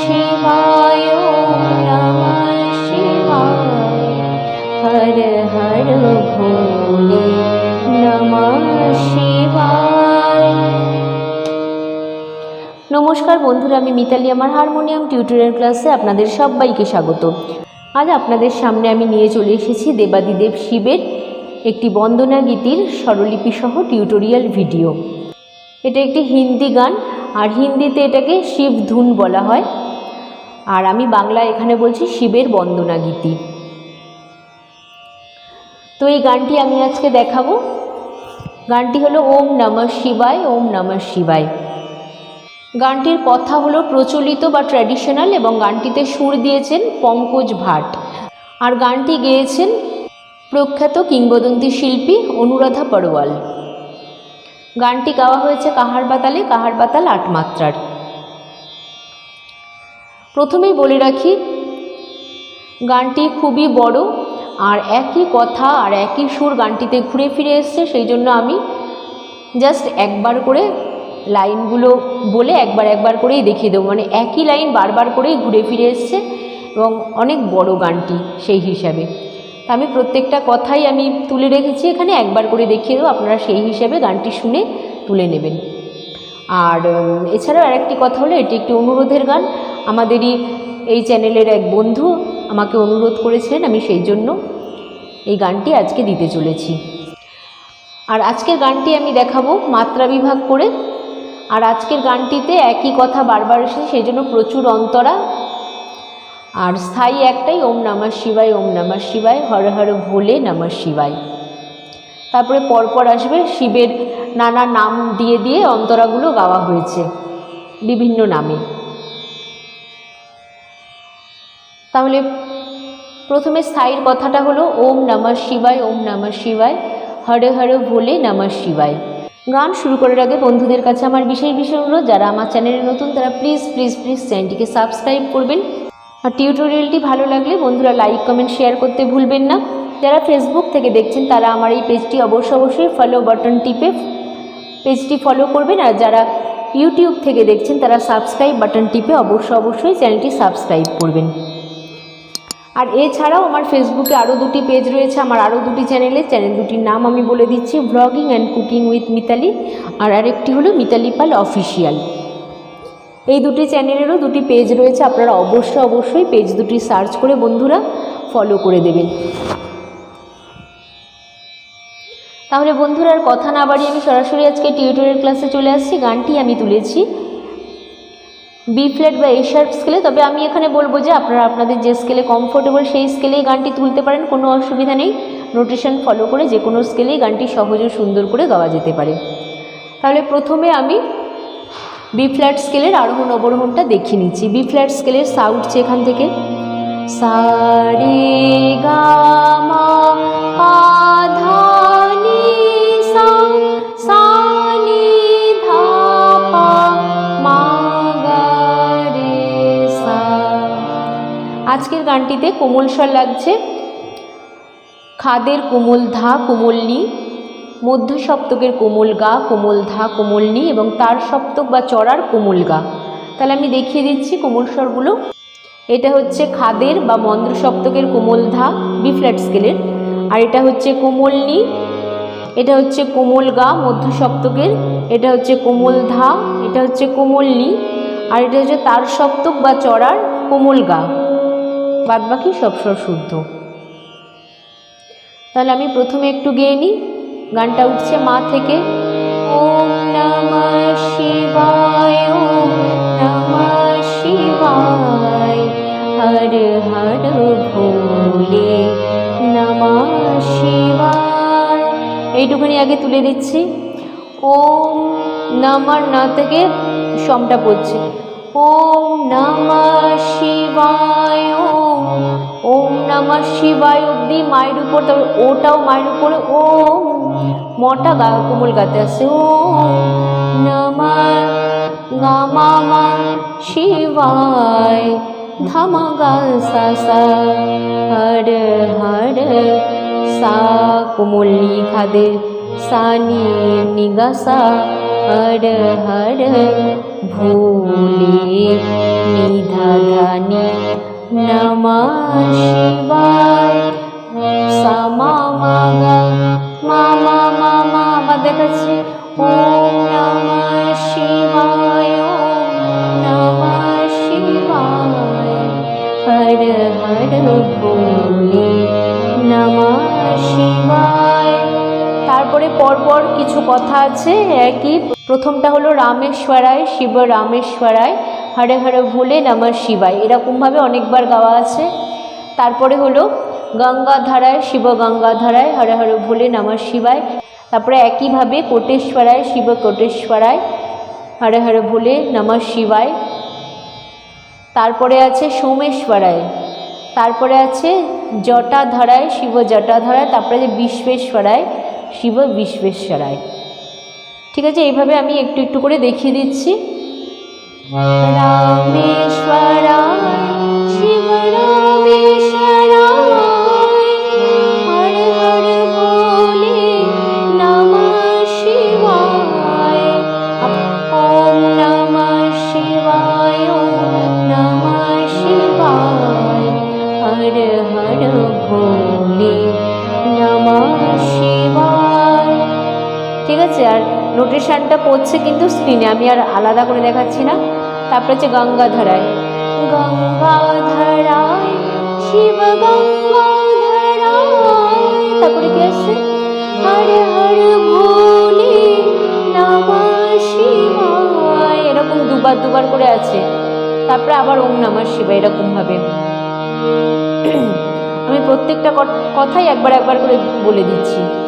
শিবায়, ওম নমঃ শিবায়। হর হর ভোলে নমঃ শিবায়। নমস্কার বন্ধুরা, আমি মিতালি, আমার হারমোনিয়াম টিউটোরিয়াল ক্লাসে আপনাদের সবাইকে স্বাগত। আজ আপনাদের সামনে আমি নিয়ে চলে এসেছি দেবাদিদেব শিবের একটি বন্দনা গীতির স্বরলিপি সহ টিউটোরিয়াল ভিডিও। এটা একটি হিন্দি গান আর হিন্দিতে এটাকে শিব ধুন বলা হয়। আর আমি বাংলায় এখানে বলছি শিবের বন্দনা গীতি। তো এই গানটি আমি আজকে দেখাবো। গানটি হলো ওম নমঃ শিবায়, ওম নমঃ শিবায়। গানটির কথা হলো প্রচলিত বা ট্র্যাডিশনাল এবং গানটিতে সুর দিয়েছেন পঙ্কজ ভাট। আর গানটি গেয়েছেন প্রখ্যাত কিংবদন্তি শিল্পী অনুরাধা পরওয়াল গানটি গাওয়া হয়েছে কাহার বাতালে, কাহার বাতাল আট মাত্রার। প্রথমেই বলে রাখি, গানটি খুবই বড়, আর একই কথা, আর একই সুর গানটিতে ঘুরে ফিরে এসছে, সেই জন্য আমি জাস্ট একবার করে লাইনগুলো বলে একবার একবার করেই দেখিয়ে দেবো। মানে একই লাইন বারবার করেই ঘুরে ফিরে এসছে, এবং অনেক বড় গানটি সেই হিসাবে। তা আমি প্রত্যেকটা কথাই আমি তুলে রেখেছি এখানে, একবার করে দেখিয়ে দেবো, আপনারা সেই হিসাবে গানটি শুনে তুলে নেবেন। আর এছাড়াও আরেকটি কথা হলো, এটি একটি অনুরোধের গান। আমাদেরই এই চ্যানেলের এক বন্ধু আমাকে অনুরোধ করেছিলেন আমি সেই জন্য এই গানটি আজকে দিতে চলেছি। আর আজকের গানটি আমি দেখাবো মাত্রা বিভাগ করে। আর আজকের গানটিতে একই কথা বারবার এসেছে, সেই জন্য প্রচুর অন্তরা আর স্থায়ী একটাই, ওম নমঃ শিবায়, ওম নমঃ শিবায়, হর হর ভোলে নমঃ শিবায়। তারপরে পরপর আসবে, শিবের নানা নাম দিয়ে দিয়ে অন্তরাগুলো গাওয়া হয়েছে, বিভিন্ন নামে। তাহলে প্রথমে স্থায়ীর কথাটা হলো, ওম নমঃ শিবায়, ওম নমঃ শিবায়, হরে হরে ভোলে নমঃ শিবায়। গান শুরু করার আগে বন্ধুদের কাছে আমার বিশেষ বিশেষ অনুরোধ, যারা আমার চ্যানেলে নতুন, তারা প্লিজ প্লিজ প্লিজ চ্যানেলটিকে সাবস্ক্রাইব করবেন। আর টিউটোরিয়ালটি ভালো লাগলে বন্ধুরা লাইক, কমেন্ট, শেয়ার করতে ভুলবেন না। যারা ফেসবুক থেকে দেখছেন, তারা আমার এই পেজটি অবশ্য অবশ্যই ফলো বাটন টিপে পেজটি ফলো করবেন। আর যারা ইউটিউব থেকে দেখছেন, তারা সাবস্ক্রাইব বাটন টিপে অবশ্য অবশ্যই চ্যানেলটি সাবস্ক্রাইব করবেন। আর এছাড়াও আমার ফেসবুকে আরও দুটি পেজ রয়েছে, আমার আরও দুটি চ্যানেলে। চ্যানেল দুটির নাম আমি বলে দিচ্ছি blogging and cooking with Mitali আর আরেকটি হলো মিতালি পাল অফিসিয়াল এই দুটি চ্যানেলেরও দুটি পেজ রয়েছে, আপনারা অবশ্যই অবশ্যই পেজ দুটি সার্চ করে বন্ধুরা ফলো করে দেবেন। তাহলে বন্ধুরা আর কথা না বাড়িয়ে আমি সরাসরি আজকে টিউটোরিয়াল ক্লাসে চলে আসছি। গানটি আমি তুলেছি বি ফ্ল্যাট বা এ শার্প স্কেলে তবে আমি এখানে বলব যে আপনারা আপনাদের যে স্কেলে কমফোর্টেবল সেই স্কেলেই গানটি তুলতে পারেন, কোনো অসুবিধা নেই। নোটেশন ফলো করে যে কোনো স্কেলেই গানটি সহজ ও সুন্দর করে গাওয়া যেতে পারে। তাহলে প্রথমে আমি বি ফ্ল্যাট স্কেলের আরোহণ অবরোহণটা দেখিয়ে নিচ্ছি। বি ফ্ল্যাট স্কেলের সা উঠছে এখান থেকে। সা রে গা আজকের গানটিতে কোমল স্বর লাগছে। খাদের কোমল ধা, কোমল নি মধ্য সপ্তকের কোমল গা, কোমল ধা, কোমল নি এবং তার সপ্তক বা চড়ার কোমল গা। তাহলে আমি দেখিয়ে দিচ্ছি কোমল স্বরগুলো। এটা হচ্ছে খাদের বা মন্দ্র সপ্তকের কোমল ধা বি ফ্ল্যাট স্কেলের আর এটা হচ্ছে কোমল নি, এটা হচ্ছে কোমল গা মধ্য সপ্তকের এটা হচ্ছে কোমল ধা, এটা হচ্ছে কোমল নি। আর এটা হচ্ছে তার সপ্তক বা চড়ার কোমল গা। বাদ বাকি সব স্বর শুদ্ধ। তাহলে আমি প্রথমে একটু গেয়ে নিই। গানটা উঠছে মা থেকে। ওম নমঃ শিবায় নমঃ শিবায়। হর হর ভোলে নমঃ শিবায়। এইটুখানি আগে তুলে দিচ্ছি। ওম নামার না থেকে সমটা পড়ছে। ওম নমঃ শিবায়, ওম ওম নমঃ শিবায় অব্দি মায়ের উপর তারপর ওটাও মায়ের উপরে, ওম મોટા ગાયો કુમુલ ગાતે શું નમ ગમ શિવાય ધમ સસ હર હર સા કુમુલ ની ખાદે સાની નિગસા હર હર ભૂલે નિધાધાની નમ શિવાય સમા কিছু কথা আছে? একই। প্রথমটা হলো, রামেশ্বরায়, শিব রামেশ্বরায়, হরে হরে ভোলে নমঃ শিবায়। এরকমভাবে অনেকবার গাওয়া আছে। তারপরে হলো, গঙ্গাধারায়, শিব গঙ্গাধারায়, হরে হরে ভোলে নমঃ শিবায়। তারপরে একইভাবে, কোটেশ্বরায়, শিব কোটেশ্বরায়, হরে হরে ভোলে নমঃ শিবায়। তারপরে আছে, সোমেশ্বরায়। তারপরে আছে, জটাধারায়, শিব জটাধারায়। তারপরে আছে, বিশ্বেশ্বরায়। শিব বিশ্বেশ্বরায়। ঠিক আছে এইভাবে আমি একটু একটু করে দেখিয়ে দিচ্ছি। রামেশ্বরায় শিব রামেশ্বরায়। ঠিক আছে? আর নোটেশনটা পড়ছে কিন্তু স্ক্রিনে আমি আর আলাদা করে দেখাচ্ছি না। তারপরে হচ্ছে গঙ্গাধারায়। গঙ্গাধারায় তারপরে কি আছে হর নমঃ এরকম দুবার দুবার করে আছে। তারপরে আবার ওম নমঃ শিবায় এরকমভাবে আমি প্রত্যেকটা কট- কথাই একবার একবার করে বলে দিচ্ছি।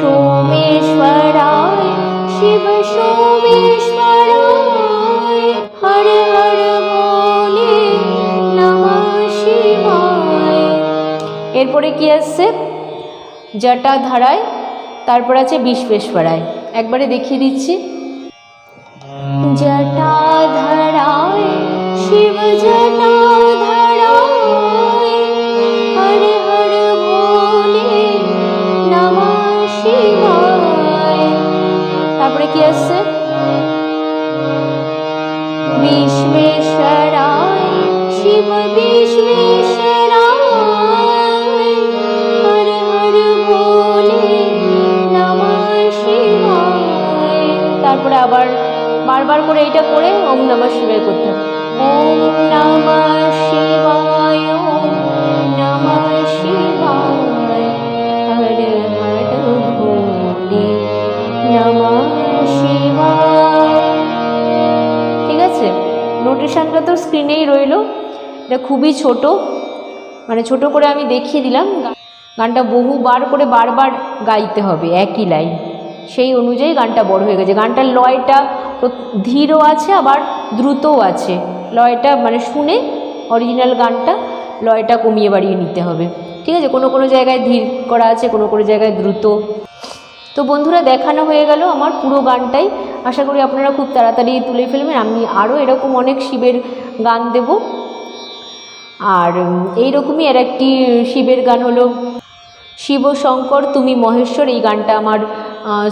সোমেশ্বরায় শিব সোমেশ্বরায় হর হর ভোলে নমঃ শিবায়। এরপরে কি আসছে? জটাধারায় তারপর আছে বিশ্বেশ্বরায়। একবারে দেখিয়ে দিচ্ছি। জটাধারায় শিব জটাধারায় কি আসছে বিশ্বেশ্বরায় শিব বিশ্বেশ্বরায় হর হর ভোলে নমঃ শিবায়। তারপরে আবার বারবার করে এটা করে ওম নমঃ শিবায় করতে ওম নমঃ শিবায়। স্ক্রিনেই রইল। এটা খুবই ছোট। মানে ছোট করে আমি দেখিয়ে দিলাম। গানটা বহুবার করে বারবার গাইতে হবে, একই লাইন। সেই অনুযায়ী গানটা বড় হয়ে গেছে। গানটার লয়টা ধীরও আছে, আবার দ্রুতও আছে। লয়টা মানে শুনে অরিজিনাল গানটা লয়টা কমিয়ে বাড়িয়ে নিতে হবে। ঠিক আছে? কোনো কোনো জায়গায় ধীর করা আছে, কোনো কোনো জায়গায় দ্রুত। তো বন্ধুরা, দেখানো হয়ে গেল আমার পুরো গানটাই। আশা করি আপনারা খুব তাড়াতাড়ি তুলে ফেলবেন। আমি আরও এরকম অনেক শিবের গান দেব। আর উম, এইরকমই আর একটি শিবের গান হলো শিব শঙ্কর তুমি মহেশ্বর এই গানটা আমার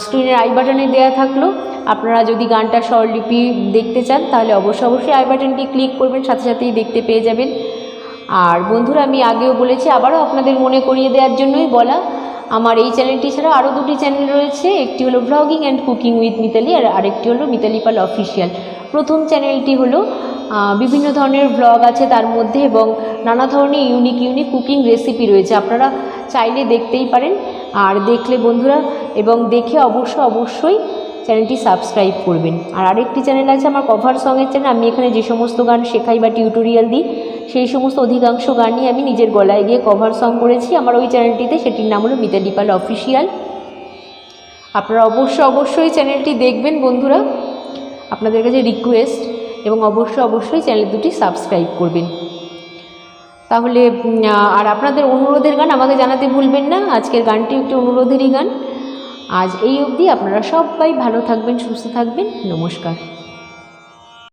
স্ক্রিনের আই বাটনে দেওয়া থাকল। আপনারা যদি গানটা স্বরলিপি দেখতে চান তাহলে অবশ্যই অবশ্যই আই বাটনটি ক্লিক করবেন সাথে সাথেই দেখতে পেয়ে যাবেন। আর বন্ধুরা আমি আগেও বলেছি আবারও আপনাদের মনে করিয়ে দেওয়ার জন্যই বলা আমার এই চ্যানেলটি ছাড়া আরও দুটি চ্যানেল রয়েছে। একটি হলো blogging and cooking with Mitali আর আরেকটি হলো মিতালি পাল অফিসিয়াল প্রথম চ্যানেলটি হলো বিভিন্ন ধরনের ব্লগ আছে তার মধ্যে এবং নানা ধরনের ইউনিক ইউনিক কুকিং রেসিপি রয়েছে। আপনারা চাইলে দেখতেই পারেন। আর দেখলে বন্ধুরা, এবং দেখে অবশ্য অবশ্যই চ্যানেলটি সাবস্ক্রাইব করবেন। আর আরেকটি চ্যানেল আছে আমার কভার সঙের চ্যানেল আমি এখানে যে সমস্ত গান শেখাই বা টিউটোরিয়াল দিই সেই সমস্ত অধিকাংশ গানই আমি নিজের গলায় গিয়ে কভার সং করেছি। আমার ওই চ্যানেলটিতে সেটির নাম হলো মিতালি পাল অফিসিয়াল আপনারা অবশ্য অবশ্যই চ্যানেলটি দেখবেন বন্ধুরা। আপনাদের কাছে রিকোয়েস্ট এবং অবশ্য অবশ্যই চ্যানেল দুটি সাবস্ক্রাইব করবেন। তাহলে আর আপনাদের অনুরোধের গান আমাকে জানাতে ভুলবেন না। আজকের গানটি একটি অনুরোধেরই গান। আজ এই অবধি আপনারা সবাই ভালো থাকবেন, সুস্থ থাকবেন। নমস্কার।